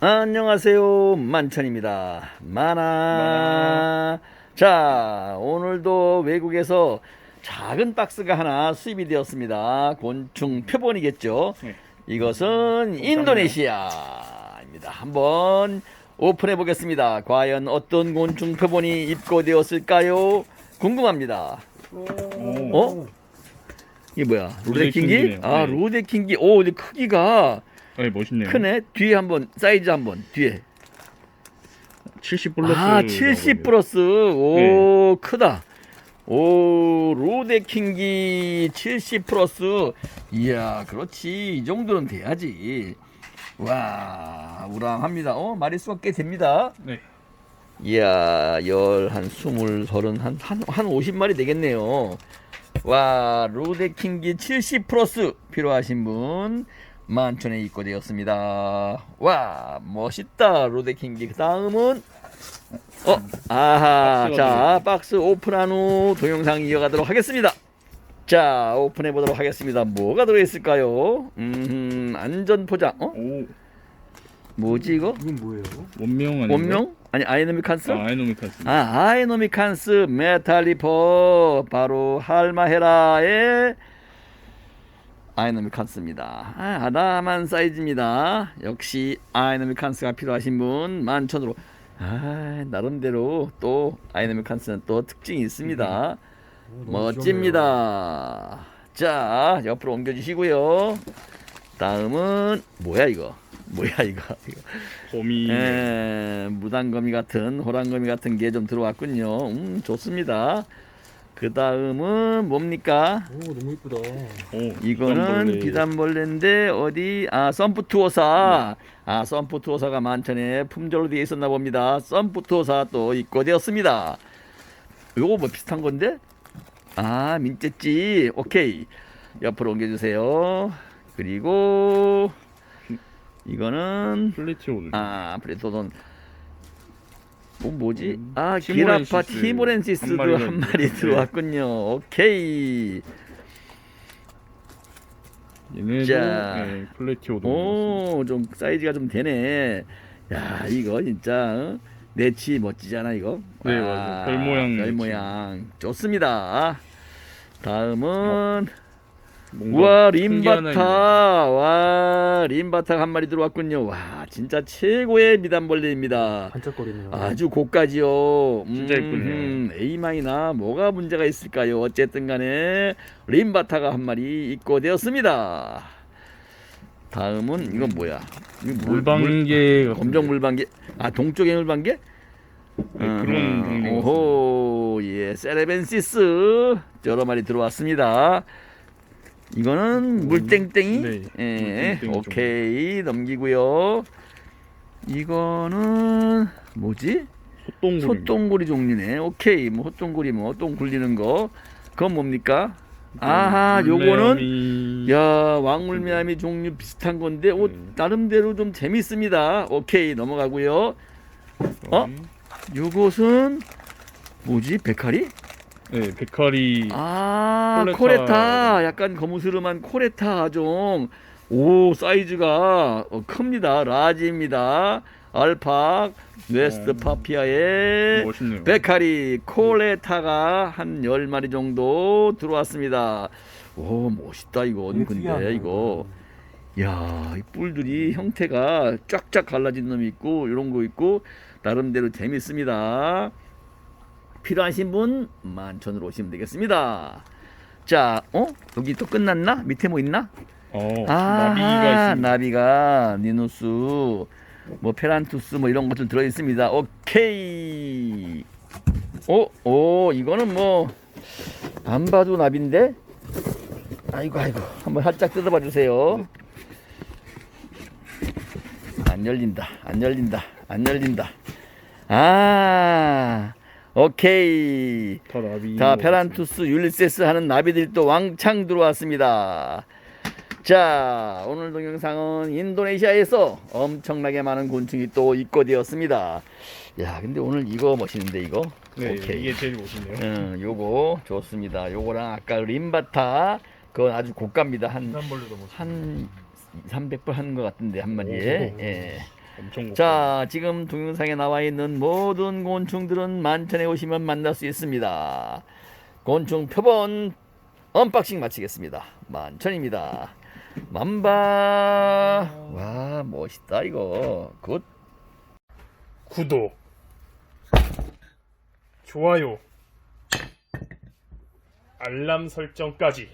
안녕하세요. 만천입니다. 만화 자 오늘도 외국에서 작은 박스가 하나 수입이 되었습니다. 곤충 표본이겠죠? 네. 이것은 인도네시아입니다. 한번 오픈해 보겠습니다. 과연 어떤 곤충 표본이 입고되었을까요? 궁금합니다. 어? 이게 뭐야? 로데킹기네요. 아 네. 로데킹기. 오 근데 크기가 네, 멋있네요. 크네. 뒤에 한번 사이즈 한번 뒤에. 70 플러스. 아, 70 플러스. 오, 네. 크다. 오, 로데킹기 70 플러스. 이야, 그렇지. 이 정도는 돼야지. 와, 우람합니다. 어, 마리수가 꽤 됩니다. 네. 이야, 열, 한 스물, 서른, 한, 한, 한 50마리 되겠네요. 와, 로데킹기 70 플러스 필요하신 분 만천에 입고 되었습니다. 와, 멋있다, 로데킹기. 그 다음은, 어, 아하, 자, 박스 오픈한 후 동영상 이어가도록 하겠습니다. 자, 오픈해 보도록 하겠습니다. 뭐가 들어있을까요? 음, 안전 포장. 어? 오, 뭐지, 이거? 이건 뭐예요? 원명 아닌가? 원명? 아니, 아이노믹 칸스? 아, 아이노미카스. 아, 아이노미칸스 메탈리퍼 바로 할마헤라의 아이노미칸스입니다. 아, 아담한 사이즈입니다. 역시 아이노미칸스가 필요하신 분 만천으로. 아, 나름대로 또 아이노미칸스는 또 특징이 있습니다. 오, 너무 멋집니다. 자, 옆으로 옮겨주시고요. 다음은 뭐야 이거? 뭐야 이거? 이거. 거미. 예, 무당거미 같은 호랑거미 같은 게 좀 들어왔군요. 음, 좋습니다. 그 다음은 뭡니까? 오 너무 이쁘다. 오, 이거는 비단벌레. 비단벌레인데 어디 아 썬푸투오사 아 썬푸투오사가 만천에 품절로 되어 있었나 봅니다. 썬푸투오사 또 입고되었습니다. 요거 뭐 비슷한 건데? 아 민재찌 오케이 옆으로 옮겨주세요. 그리고 이거는 플래티오드. 아 프레토돈 뭐 뭐지? 음, 아 티모렌시스 기라파 티모렌시스도 한 마리 있네요. 들어왔군요. 오케이. 얘네도 자. 네, 플래티오드. 오, 좀 사이즈가 좀 되네. 야, 이거 진짜 어? 내치 멋지잖아 이거. 네, 맞아요. 별 모양 별. 모양 좋습니다. 다음은 뭔가 우와 림바타 와 림바타 한 마리 들어왔군요. 와 진짜 최고의 미단벌레입니다. 반짝거리네요. 아주 고가지요. 진짜 예쁘네요. A망이나 뭐가 문제가 있을까요? 어쨌든 간에 림바타가 한 마리 입고되었습니다. 다음은 이건 뭐야? 이거 물- 물- 물방개 같은 검정 물방개. 아 동쪽의 물방개? 네, 그런 종류. 오호 예 세레벤시스 여러 마리 들어왔습니다. 이거는 물땡땡이. 네, 예, 물땡땡이 오케이 넘기고요. 이거는 뭐지? 소똥구리. 소똥구리 종류네. 오케이 뭐 소똥구리 뭐 똥 굴리는 거. 그건 뭡니까? 아하 요거는 야 왕물매아미 종류 비슷한 건데 오 음. 나름대로 좀 재밌습니다. 오케이 넘어가고요. 어? 네. 요것은 뭐지? 베카리? 네, 베카리. 아 코레타. 코레타 약간 거무스름한 코레타 종. 오 사이즈가 어, 큽니다. 라지입니다. 알파 웨스트 어. 파피아의 멋있네요. 베카리 코레타가 한 10마리 정도 들어왔습니다. 오 멋있다 이거 되게 근데. 이거 야, 이 뿔들이 형태가 쫙쫙 갈라진 놈이 있고 이런 거 있고 나름대로 재밌습니다. 필요하신 분 만천으로 오시면 되겠습니다. 자, 어? 여기 또 끝났나? 밑에 뭐 있나? 어, 아, 나비가 있습니다. 나비가 니누스, 뭐 페란투스 뭐 이런 것들 들어 있습니다. 오케이. 오, 오, 이거는 뭐 안 봐도 나비인데. 아이고 아이고 한번 살짝 뜯어봐 주세요. 안 열린다. 안 열린다. 안 열린다. 아, 오케이. 다 나비. 자, 페란투스, 율리세스 하는 나비들이 또 왕창 들어왔습니다. 자, 오늘 동영상은 인도네시아에서 엄청나게 많은 곤충이 또 입고되었습니다. 야, 근데 오늘 이거 멋있는데 이거? 네, 오케이. 이게 제일 멋있네요. 응, 요거 좋습니다. 요거랑 아까 림바타 그건 아주 고가입니다. 한. 한 300불 하는 것 같은데 한 마리에. 오. 예. 엄청 자, 지금 동영상에 나와 있는 모든 곤충들은 만천에 오시면 만날 수 있습니다. 곤충 표본 언박싱 마치겠습니다. 만천입니다. 만바. 와, 멋있다 이거. 굿. 구독, 좋아요, 알람 설정까지